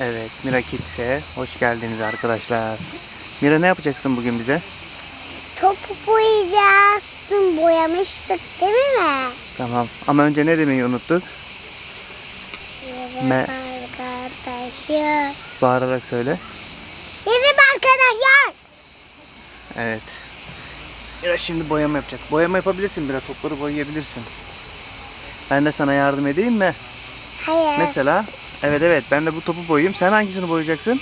Evet, Mira Kids'e hoş geldiniz arkadaşlar. Mira ne yapacaksın bugün bize? Topu boyayacağız. Dün boyamıştık değil mi? Tamam. Ama önce ne demeyi unuttuk? Merhaba Me- arkadaşlar. Bağırarak söyle. Merhaba arkadaşlar. Evet. Mira şimdi boyama yapacak. Boyama yapabilirsin Mira. Topları boyayabilirsin. Ben de sana yardım edeyim mi? Hayır. Mesela, evet evet ben de bu topu boyayayım. Sen hangisini boyayacaksın?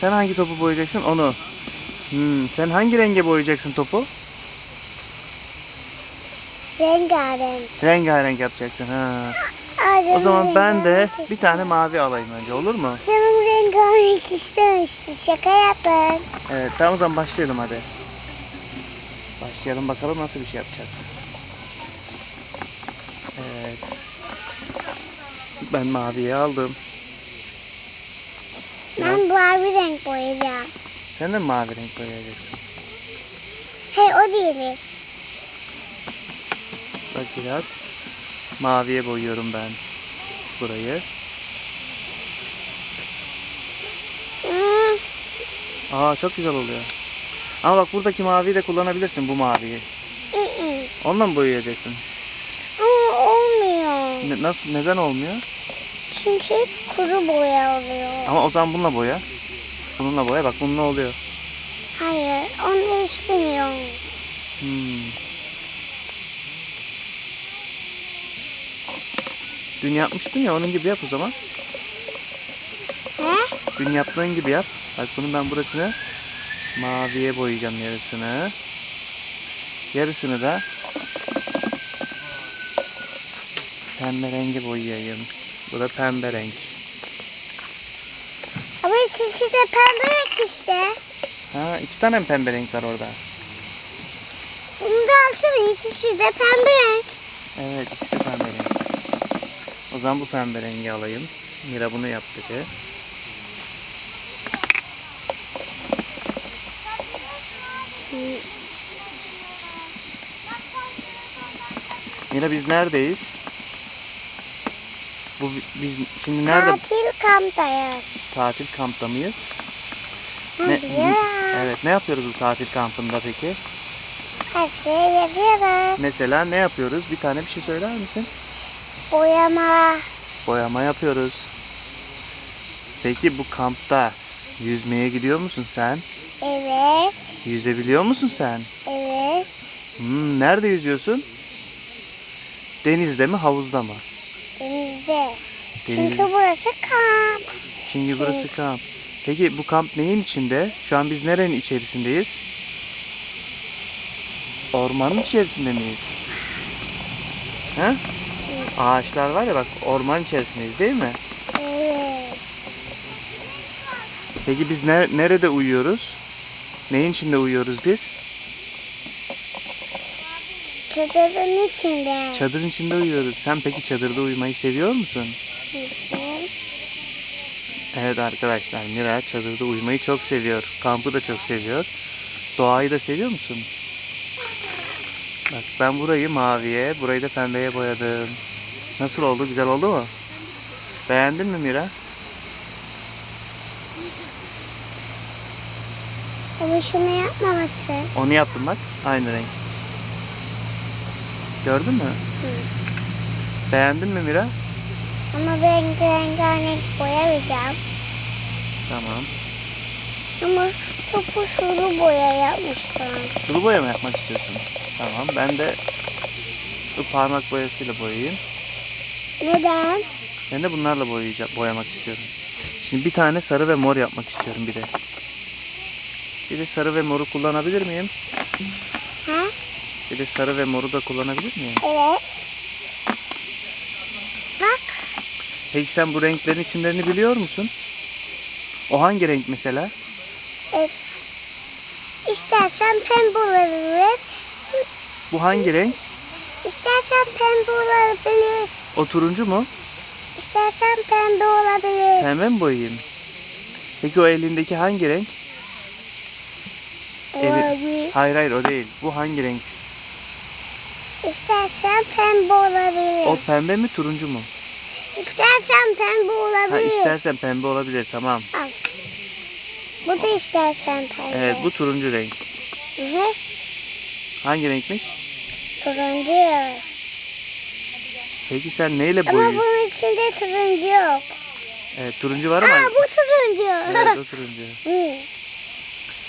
Sen hangi topu boyayacaksın? Onu. Hmm, sen hangi renge boyayacaksın topu? Rengarenk. Rengarenk yapacaksın. Ha. Aa, O zaman ben de bir tane mavi alayım önce olur mu? Canım rengarenk istemişti. Şaka yapın. Evet tamam o zaman başlayalım hadi. Başlayalım bakalım nasıl bir şey yapacağız. Ben maviyi aldım. Ben mavi renk boyayacağım. Sen de mavi renk boyayacaksın? Hey o değil. Bak biraz. Maviye boyuyorum ben burayı. Hmm, Aa çok güzel oluyor. Ama bak buradaki maviyi de kullanabilirsin bu maviyi. Onunla mı boyayacaksın? Ama olmuyor. Ne- nasıl neden olmuyor? Çünkü kuru boya oluyor. Ama o zaman bununla boya. Bununla boya bak bununla oluyor. Hayır, onu istemiyorum. Hmm. Dün yapmıştın ya onun gibi yap o zaman. Ne? Dün yaptığın gibi yap. Bak bunun ben burasını maviye boyayacağım yarısını. Yarısını da pembe rengi boyayayım. Bu da pembe renk. Ama ikisi de pembe renk işte. Ha iki tane mi pembe renk var orada? Bunu da alsana ikisi de pembe renk. Evet ikisi de pembe renk. O zaman bu pembe rengi alayım. Mira bunu yaptı ki. Mira biz neredeyiz? Bu biz şimdi nerede Tatil kamptayız. tatil kampta mıyız? Ne, ya. evet ne yapıyoruz bu tatil kampında peki? Her şeyi yapıyoruz. Mesela ne yapıyoruz? Bir tane bir şey söyler misin? Boyama. Boyama yapıyoruz. Peki bu kampta yüzmeye gidiyor musun sen? Evet. Yüzebiliyor musun sen? Evet. Hmm, nerede yüzüyorsun? Denizde mi, havuzda mı? Denizde. Deniz. Çünkü burası kamp. Çünkü burası kamp. Peki bu kamp neyin içinde? Şu an biz nerenin içerisindeyiz? Ormanın içerisinde miyiz? He? Ağaçlar var ya bak orman içerisindeyiz değil mi? Evet. Peki biz ne- nerede uyuyoruz? Neyin içinde uyuyoruz biz? Çadırın içinde. Çadırın içinde uyuyoruz. Sen peki çadırda uyumayı seviyor musun? Evet arkadaşlar Mira çadırda uyumayı çok seviyor. Kampı da çok seviyor. Doğayı da seviyor musun? Bak ben burayı maviye, burayı da pembeye boyadım. Nasıl oldu? Güzel oldu mu? Beğendin mi Mira? Ama şunu yapmaması. Onu yaptım bak. Aynı renk. Gördün mü? Beğendin mi Mira? Ama ben rengarenk boyamayacağım. Tamam. Ama topu sulu boya yapmışlar. Sulu boya mı yapmak istiyorsun? Tamam. Ben de bu parmak boyasıyla boyayayım. Neden? Ben de bunlarla boyayacağım, boyamak istiyorum. Şimdi bir tane sarı ve mor yapmak istiyorum bir de. Bir de sarı ve moru kullanabilir miyim? Ha? Bir de sarı ve moru da kullanabilir miyim? Evet. Bak. Peki sen bu renklerin isimlerini biliyor musun? O hangi renk mesela? Evet. İstersen pembe olabilir. Bu hangi renk? İstersen pembe olabilir. O turuncu mu? İstersen pembe olabilir. Pembe mi boyayayım? Peki o elindeki hangi renk? Olabilir. Hayır hayır o değil. Bu hangi renk? İstersen pembe olabilir. O pembe mi turuncu mu? İstersen pembe Ha, olabilir. istersen pembe olabilir tamam. Al. Bu da istersen pembe. Evet bu turuncu renk. Hı hı. Hangi renkmiş? Turuncu. Peki sen neyle Ama boyuyorsun? bunun içinde turuncu yok. Evet turuncu var ama. Aa bu turuncu. Evet o turuncu. Hı.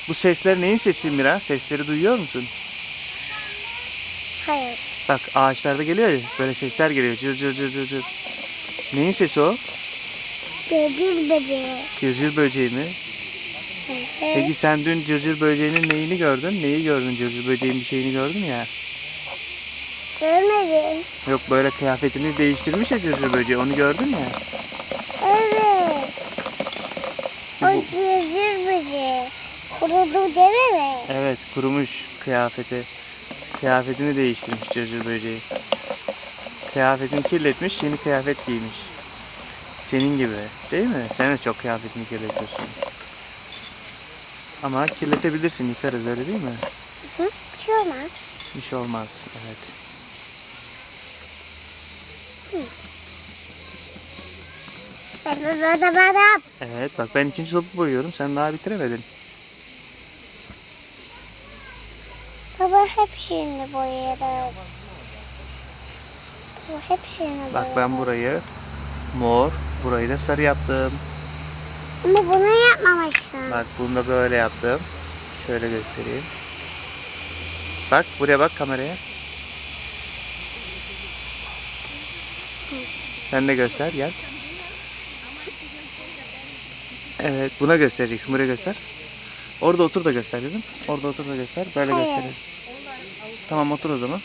Bu sesler neyin sesi Mira? Sesleri duyuyor musun? Bak ağaçlarda geliyor ya böyle sesler geliyor. Cır cır cır cır cır. Neyin sesi o? Gözül böceği. Cırcır böceği mi? Hı. Peki sen dün cırcır böceğinin neyini gördün? Neyi gördün cırcır böceğin bir şeyini gördün ya? Görmedim. Yok böyle kıyafetini değiştirmiş ya cırcır böceği onu gördün mü? Evet. O gözül böceği. Kurudu değil mi? Evet kurumuş kıyafeti. Kıyafetini değiştirmiş cırcır böceği. Kıyafetini kirletmiş yeni kıyafet giymiş. Senin gibi değil mi? Sen de çok kıyafetini kirletiyorsun. Ama kirletebilirsin yıkarız öyle değil mi? Hı? Bir şey olmaz. Bir şey olmaz. Evet. Badabadabadab. Evet bak ben ikinci topu boyuyorum. Sen daha bitiremedin. Baba hepsini boyarım. Baba hepsini Bak ben burayı mor, burayı da sarı yaptım. Ama bunu yapmamışsın. Bak bunu da böyle yaptım. Şöyle göstereyim. Bak buraya bak kameraya. Sen de göster gel. Evet buna göstereceksin. Buraya göster. Orada otur da göster dedim. Orada otur da göster. Böyle Hayır. gösterelim. Tamam otur o zaman.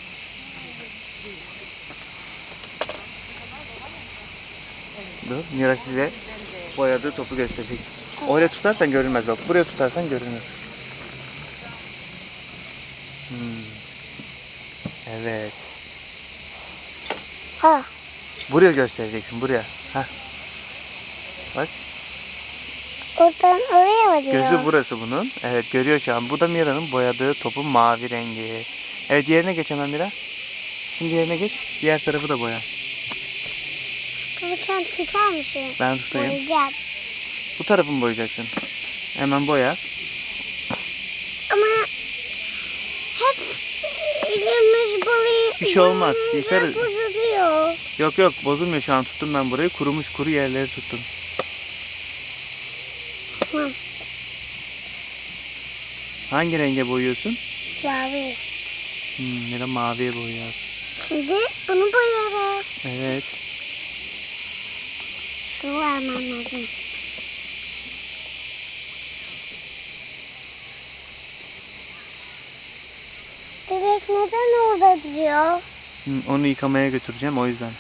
Dur Mira size boyadığı topu gösterecek. Oraya tutarsan görünmez bak. Buraya tutarsan görünür. Hmm. Evet. Ha. Buraya göstereceksin buraya. Hah. Bak Oradan oraya varıyor. gözü burası bunun. Evet görüyor şu an. Bu da Mira'nın boyadığı topun mavi rengi. Evet yerine geç hemen Mira. Şimdi yerine geç. Diğer tarafı da boya. Baba sen tutar mısın? Ben tutayım. Boyayacağım. Bu tarafını boyayacaksın. Hemen boya. Ama hep elimiz boyayı... Bir şey olmaz, yıkarız. Bozuluyor. Yok yok bozulmuyor şu an tuttum ben burayı. Kurumuş kuru yerleri tuttum. Tamam. Hangi renge boyuyorsun? Mavi. Hmm, Mira maviye boyuyor. Şimdi bunu boyarız. Evet. Şunu vermem lazım. Bebek neden orada diyor? Hmm, onu yıkamaya götüreceğim o yüzden.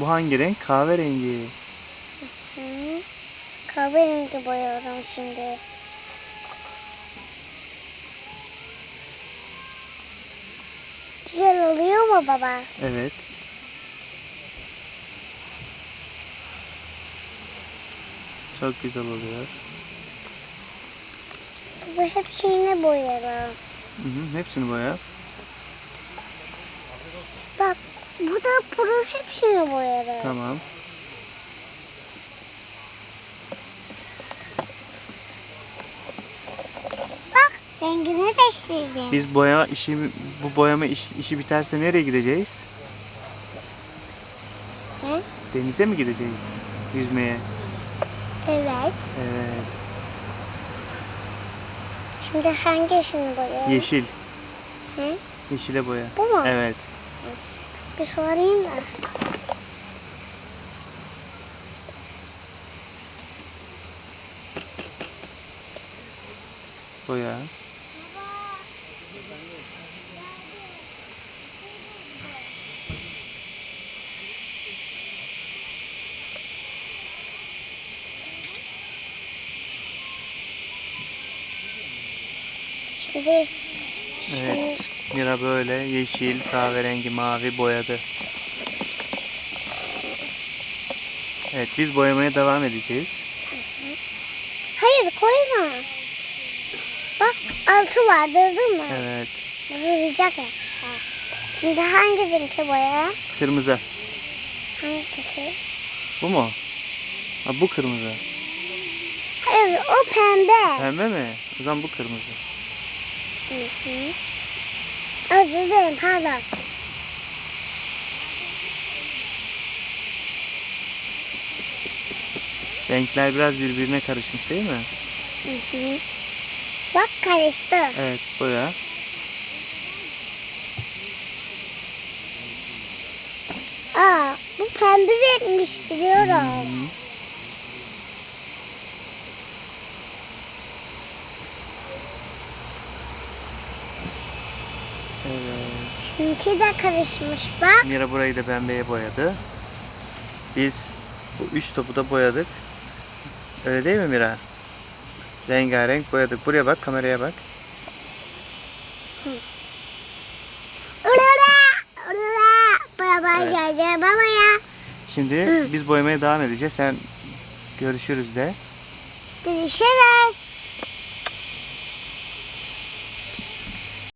Bu hangi renk? Kahverengi. Hı. Kahverengi boyuyorum şimdi. Güzel oluyor mu baba? Evet. Çok güzel oluyor. Bu hepsini boyarım. Hı hı, hepsini boya. Bak bu da bunun hepsini boyarım. Tamam. Bak rengini değiştirdim. Biz boya işi bu boyama iş- işi biterse nereye gideceğiz? Hı? Denize mi gideceğiz? Yüzmeye. Evet. Evet. Şimdi hangisini boyayalım? Yeşil. Hı? Yeşile boya. Bu mu? Evet. Bir sorayım da. Boya. Evet. Mira böyle yeşil, kahverengi, mavi boyadı. Evet biz boyamaya devam edeceğiz. hayır koyma. Bak altı var gördün mü? Evet. Vuracak ya. Ha. Şimdi hangi renkli boya? Kırmızı. Hangisi? Bu mu? Ha, bu kırmızı. Hayır o pembe. Pembe mi? O zaman bu kırmızı. Hı hı. Özür dilerim pardon. Renkler biraz birbirine karışmış değil mi? Hı hı. Bak karıştı. Evet boya. Aa bu pembe renkmiş biliyorum. Hı. Evet. Çünkü de karışmış bak. Mira burayı da pembeye boyadı. Biz bu üç topu da boyadık. Öyle değil mi Mira? Rengarenk boyadık. Buraya bak, kameraya bak. Baba Evet. geldi baba ya. Şimdi Hı. biz boyamaya devam edeceğiz. Sen görüşürüz de. Görüşürüz.